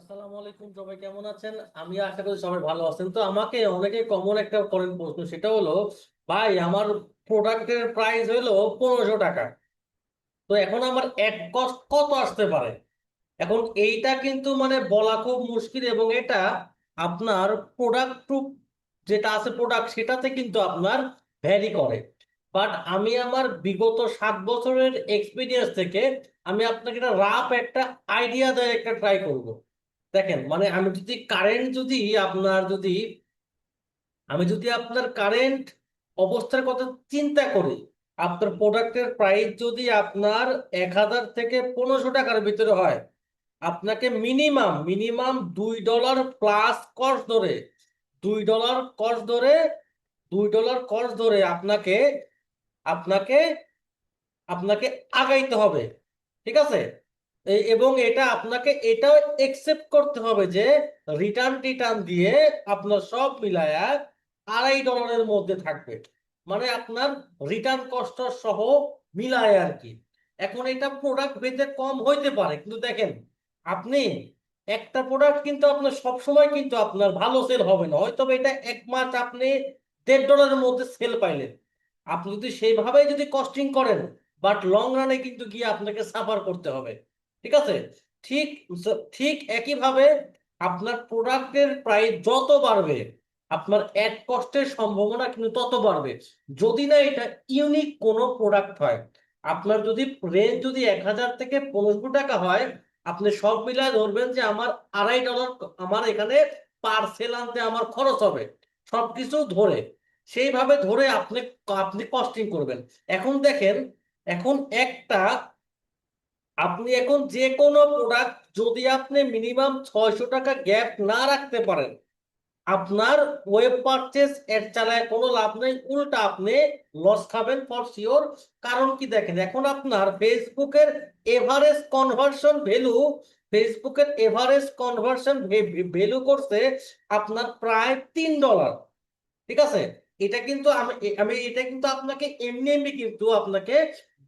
আসসালামু আলাইকুম, সবাই কেমন আছেন? আমি আশা করি সবাই ভালো আছেন। তো আমাকে অনেকে কমন একটা করেন প্রশ্ন, সেটা হলো, ভাই, আমার প্রোডাক্টের প্রাইস হলো পনেরোশো টাকা। তো এখন আমার অ্যাড কস্ট কত আসতে পারে? এখন এইটা কিন্তু মানে বলা খুব মুশকিল এবং এটা আপনার প্রোডাক্ট টু যেটা আছে প্রোডাক্ট সেটাতে কিন্তু আপনার ভ্যারি করে। বাট আমি আমার বিগত সাত বছরের এক্সপিরিয়েন্স থেকে আমি আপনাকে একটা রাফ একটা আইডিয়া দেয়, একটা ট্রাই করব। দেখেন মানে আমি যদি কারেন্ট যদি আপনার যদি, আমি যদি আপনার কারেন্ট অবস্থার কথা চিন্তা করি, আপনার প্রোডাক্টের প্রাইস যদি আপনার এক হাজার থেকে পনেরোশো টাকার ভিতরে হয়, আপনাকে মিনিমাম মিনিমাম দুই ডলার প্লাস কস্ট ধরে, দুই ডলার কস্ট ধরে, দুই ডলার কস্ট ধরে আপনাকে আপনাকে আপনাকে আগাইতে হবে, ঠিক আছে? এবং এটা আপনাকে এটাও একসেপ্ট করতে হবে যে রিটার্ন টিটার্ন দিয়ে আপনার সব মিলায়া আড়াই ডলারের মধ্যে থাকবে। মানে আপনার রিটার্ন কস্ট সহ মিলায় আর কি। এখন এটা প্রোডাক্ট ভেদে কম হইতে পারে, কিন্তু দেখেন, আপনি একটা প্রোডাক্ট কিন্তু আপনার সব সময় কিন্তু আপনার ভালো সেল হবে না। হয়তো এটা এক মাস আপনি দেড় ডলারের মধ্যে সেল পাইলেন। আপনি যদি সেইভাবে যদি কস্টিং করেন বাট লং রানে কিন্তু গিয়ে আপনাকে সাফার করতে হবে। ঠিক আছে? ঠিক ঠিক একইভাবে আপনার প্রোডাক্টের প্রাইস যত বাড়বে, আপনার অ্যাড কস্টের সম্ভাবনা কিন্তু তত বাড়বে। যদি না এটা ইউনিক কোনো প্রোডাক্ট হয়, আপনার যদি রেঞ্জ যদি এক হাজার থেকে পনেরোশো টাকা হয়, আপনি সব মিলায় ধরবেন যে আমার আড়াই ডলার আমার এখানে পার্সেল আনতে আমার খরচ হবে, সবকিছু ধরে। সেইভাবে ধরে আপনি আপনি কস্টিং করবেন। এখন দেখেন, এখন একটা আপনি এখন যে কোনো প্রোডাক্ট যদি আপনি মিনিমাম ছয়শো টাকা গ্যাপ না রাখতে পারেন, আপনার ওয়েব পারচেস এর চালায় কোনো লাভ নেই। উল্টা আপনি লস খাবেন ফর শিওর কারণ কি দেখেন, এখন আপনার ফেসবুকের এভারেজ কনভার্সন ভ্যালু ফেসবুকের এভারেজ কনভার্সন ভ্যালু করছে আপনার প্রায় তিন ডলার ঠিক আছে? এটা কিন্তু আমি আমি, এটা কিন্তু আপনাকে এমনি এমনি কিন্তু আপনাকে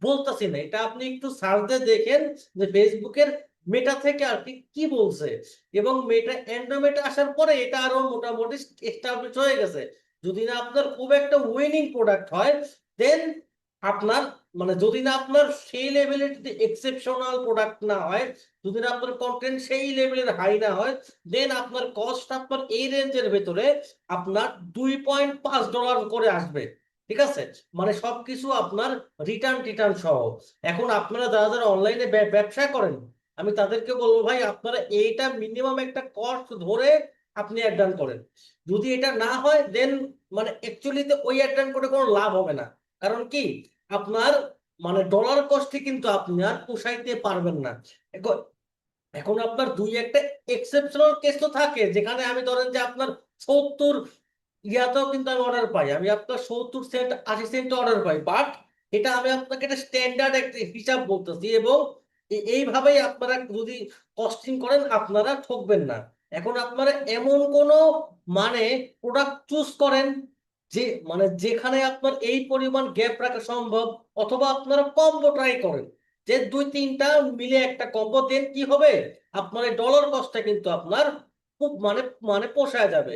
বলতেছি না। এটা আপনি একটু সার্চ দেখেন যে ফেসবুকের মেটা থেকে আর কি কি বলছে। এবং মেটা অ্যান্ড্রয়েড আসার পরে এটা আরও মোটামুটি এস্টাবলিশ হয়ে গেছে। যদি না আপনার খুব একটা উইনিং প্রোডাক্ট হয় দেন আপনার মানে যদি না আপনার সেই লেভেলের যদি এক্সেপশনাল প্রোডাক্ট না হয়, যদি না আপনার কন্টেন্ট সেই লেভেলের হাই না হয় দেন আপনার কস্ট আপনার এই রেঞ্জের ভেতরে আপনার দুই পয়েন্ট পাঁচ ডলার করে আসবে। ঠিক আছে? মানে সবকিছু আপনার রিটার্ন টিটার্ন সহ। এখন আপনারা যারা যারা অনলাইনে ব্যবসা করেন, আমি তাদেরকে বলব ভাই, আপনারা এইটা মিনিমাম একটা কস্ট ধরে আপনি অ্যাডান করেন। যদি এটা না হয় দেন মানে অ্যাকচুয়ালিতে ওই অ্যাডান করে কোনো লাভ হবে না। কারণ কি? আপনার মানে ডলার কস্টে কিন্তু আপনি আর পোষাইতে পারবেন না। এখন এখন আপনার দুই একটা এক্সেপশনাল কেস তো থাকে, যেখানে আমি ধরেন যে আপনার সত্তর ইয়াতেও কিন্তু আমি অর্ডার পাই। আমি আপনার সত্তর সেন্ট আশি সেন্ট অর্ডার পাই। বাট এটা আমি আপনাকে একটা স্ট্যান্ডার্ড একটা হিসাব বলতেছি এবং এইভাবেই আপনারা যদি কস্টিং করেন, আপনারা ঠকবেন না। এখন আপনারা এমন কোনো মানে প্রোডাক্ট চুজ করেন যে মানে যেখানে আপনার এই পরিমাণ গ্যাপ রাখা সম্ভব, অথবা আপনারা কম্বো ট্রাই করেন। যে দুই তিনটা মিলে একটা কম্বো দেন কি হবে? আপনার ডলার কস্টটা কিন্তু আপনার খুব মানে মানে পোষায় যাবে।